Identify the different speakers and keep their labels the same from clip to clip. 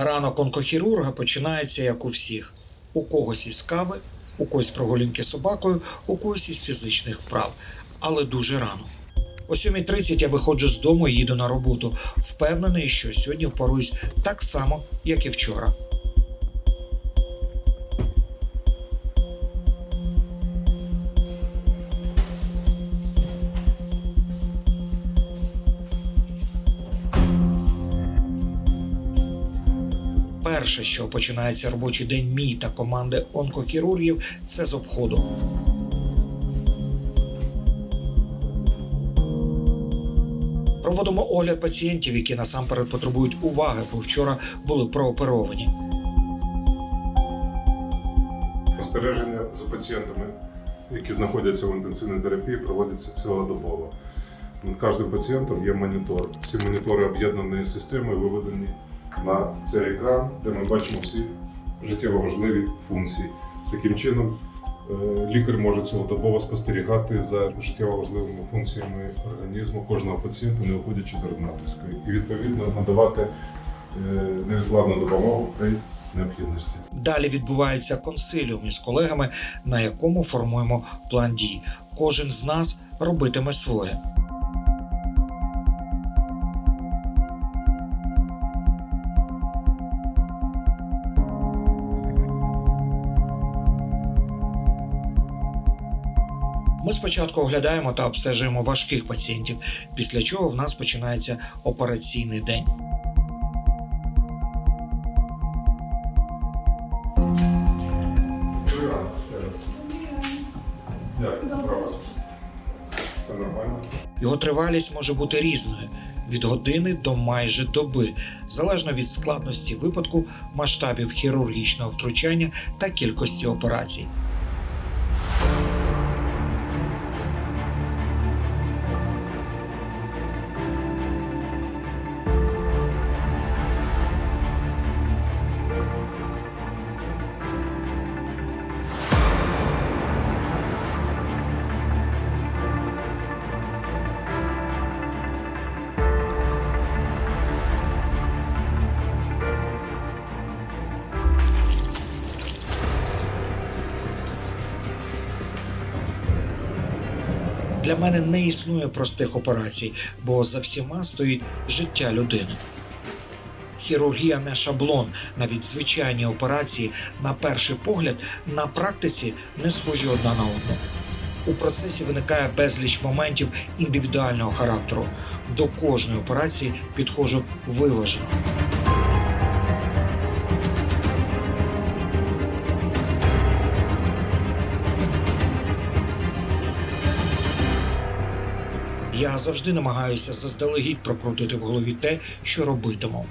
Speaker 1: Ранок онкохірурга починається як у всіх: у когось із кави, у когось прогулянки з собакою, у когось із фізичних вправ, але дуже рано. О 7.30 я виходжу з дому і їду на роботу, впевнений, що сьогодні впоруюсь так само, як і вчора. Перше, що починається робочий день мій та команди онкохірургів, це з обходу. Проводимо огляд пацієнтів, які насамперед потребують уваги, бо вчора були прооперовані.
Speaker 2: Спостереження за пацієнтами, які знаходяться в інтенсивній терапії, проводяться цілодобово. Над кожним пацієнтом є монітор. Всі монітори об'єднані системою, виведені на цей екран, де ми бачимо всі життєво важливі функції. Таким чином, е, лікар може цілодобово спостерігати за життєво важливими функціями організму кожного пацієнта, не виходячи з ординаторської, і відповідно надавати е, невідкладну допомогу при необхідності.
Speaker 1: Далі відбувається консиліум із колегами, на якому формуємо план дій. Кожен з нас робитиме своє. Ми спочатку оглядаємо та обстежуємо важких пацієнтів, після чого в нас починається операційний день.
Speaker 2: Нормально.
Speaker 1: Його тривалість може бути різною від години до майже доби, залежно від складності випадку, масштабів хірургічного втручання та кількості операцій. Для мене не існує простих операцій, бо за всіма стоїть життя людини. Хірургія не шаблон, навіть звичайні операції, на перший погляд, на практиці не схожі одна на одну. У процесі виникає безліч моментів індивідуального характеру. До кожної операції підходжу виважено. Завжди намагаюся заздалегідь прокрутити в голові те, що робитиму.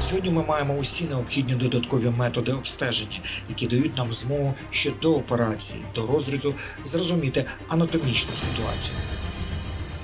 Speaker 1: Сьогодні ми маємо усі необхідні додаткові методи обстеження, які дають нам змогу ще до операції, до розрізу зрозуміти анатомічну ситуацію.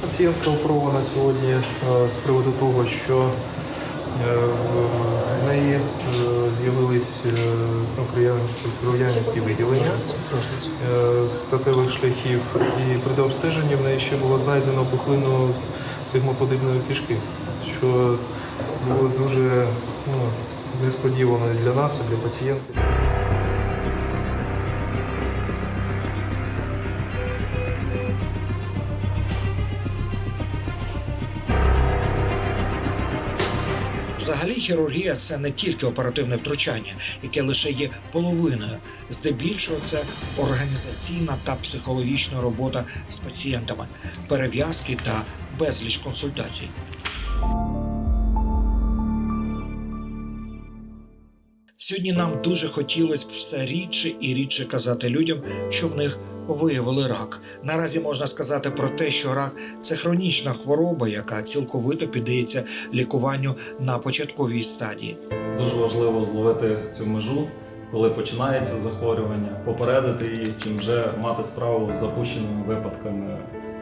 Speaker 3: Пацієнтка оперована сьогодні е, з приводу того, що е, в неї е, з'явились е, ну, виділення е, статевих шляхів, і при дообстеженні в неї ще було знайдено пухлину сигмоподібної кишки, що було дуже ну, несподівано для нас, і для пацієнтки.
Speaker 1: Взагалі, хірургія це не тільки оперативне втручання, яке лише є половиною. Здебільшого це організаційна та психологічна робота з пацієнтами, перев'язки та безліч консультацій. Сьогодні нам дуже хотілося б все рідше і рідше казати людям, що в них виявили рак. Наразі можна сказати про те, що рак це хронічна хвороба, яка цілковито піддається лікуванню на початковій стадії.
Speaker 4: Дуже важливо зловити цю межу, коли починається захворювання, попередити її, чим вже мати справу з запущеними випадками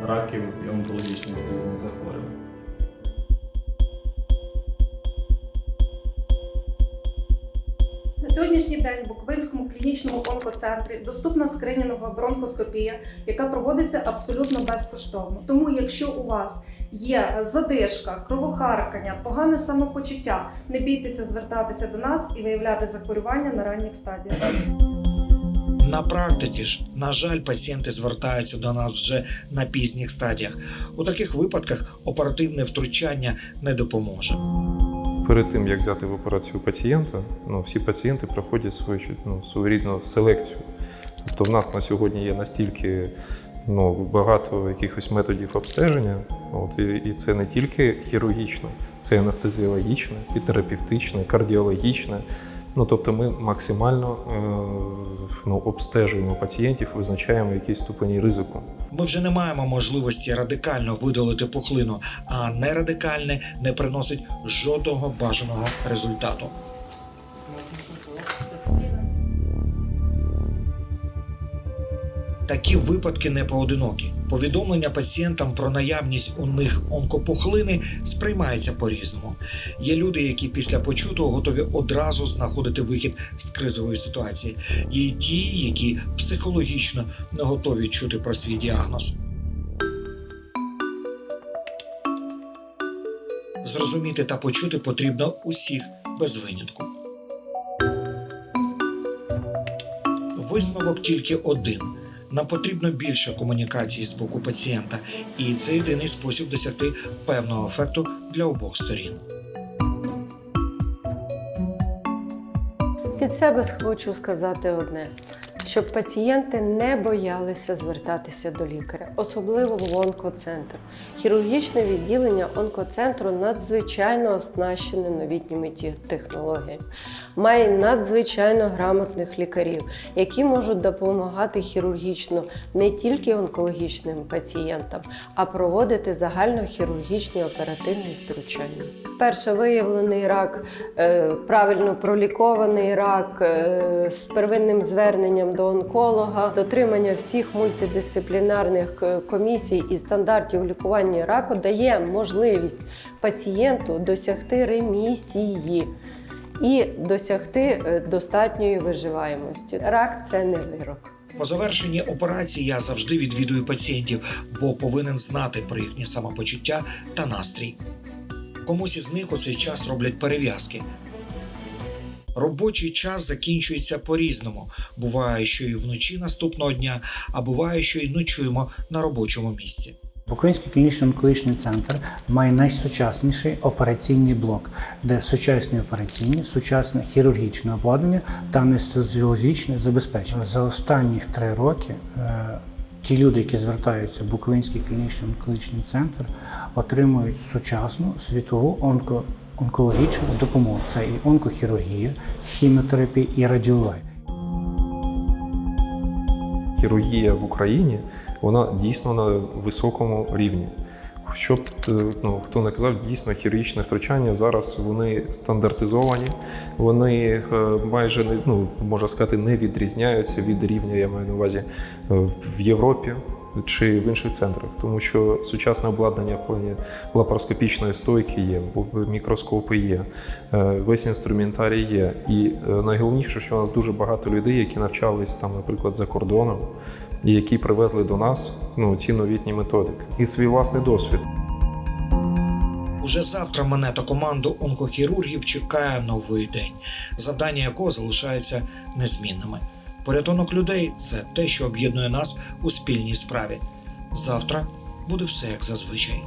Speaker 4: раків і онкологічних різних захворювань.
Speaker 5: Сьогоднішній день в Буковинському клінічному онкоцентрі доступна скринінгова бронхоскопія, яка проводиться абсолютно безкоштовно. Тому, якщо у вас є задишка, кровохаркання, погане самопочуття, не бійтеся звертатися до нас і виявляти захворювання на ранніх стадіях.
Speaker 1: На практиці ж, на жаль, пацієнти звертаються до нас вже на пізніх стадіях. У таких випадках оперативне втручання не допоможе.
Speaker 3: Перед тим як взяти в операцію пацієнта, ну всі пацієнти проходять свою ну, своєрідну селекцію. Тобто в нас на сьогодні є настільки ну, багато якихось методів обстеження, от, і, і це не тільки хірургічне, це анестезіологічне, і терапевтичне, кардіологічне. Ну, тобто ми максимально е, ну, обстежуємо пацієнтів, визначаємо якісь ступені ризику.
Speaker 1: Ми вже не маємо можливості радикально видалити пухлину, а нерадикальне не приносить жодного бажаного результату. Такі випадки не поодинокі. Повідомлення пацієнтам про наявність у них онкопухлини сприймається по-різному. Є люди, які після почутого готові одразу знаходити вихід з кризової ситуації. Є ті, які психологічно не готові чути про свій діагноз. Зрозуміти та почути потрібно усіх без винятку. Висновок тільки один. Нам потрібно більше комунікації з боку пацієнта, і це єдиний спосіб досягти певного ефекту для обох сторін.
Speaker 6: Від себе хочу сказати одне: щоб пацієнти не боялися звертатися до лікаря, особливо в онкоцентр. Хірургічне відділення онкоцентру надзвичайно оснащене новітніми технологіями, має надзвичайно грамотних лікарів, які можуть допомагати хірургічно не тільки онкологічним пацієнтам, а проводити загальнохірургічні оперативні втручання. Перше виявлений рак е, правильно пролікований рак е, з первинним зверненням до онколога, дотримання всіх мультидисциплінарних е, комісій і стандартів лікування раку дає можливість пацієнту досягти ремісії. І досягти е, достатньої виживаємості. Рак це не вирок.
Speaker 1: По завершенні операції я завжди відвідую пацієнтів, бо повинен знати про їхнє самопочуття та настрій. Комусь із них у цей час роблять перев'язки. Робочий час закінчується по-різному. Буває, що і вночі наступного дня, а буває, що і ночуємо на робочому місці.
Speaker 7: Буковинський клінічний онкологічний центр має найсучасніший операційний блок, де сучасні операційні, сучасне хірургічне обладнання та анестезіологічне забезпечення. За останні три роки е, ті люди, які звертаються в Буковинський клінічний онкологічний центр, отримують сучасну світову онко, онкологічну допомогу. Це і онкохірургія, хіміотерапія і радіологія.
Speaker 3: хірургія в Україні вона дійсно на високому рівні. Щоб е, ну, хто не казав, дійсно хірургічне втручання зараз вони стандартизовані, вони е, майже не ну можна сказати не відрізняються від рівня, я маю на увазі е, в Європі чи в інших центрах, тому що сучасне обладнання в плані лапароскопічної стойки є, мікроскопи є, е, весь інструментарій є. І е, найголовніше, що у нас дуже багато людей, які навчались там, наприклад, за кордоном, і які привезли до нас ну, ці новітні методики і свій власний досвід.
Speaker 1: Уже завтра мене та команду онкохірургів чекає новий день, завдання якого залишаються незмінними. Порятунок людей це те, що об'єднує нас у спільній справі. Завтра буде все як зазвичай.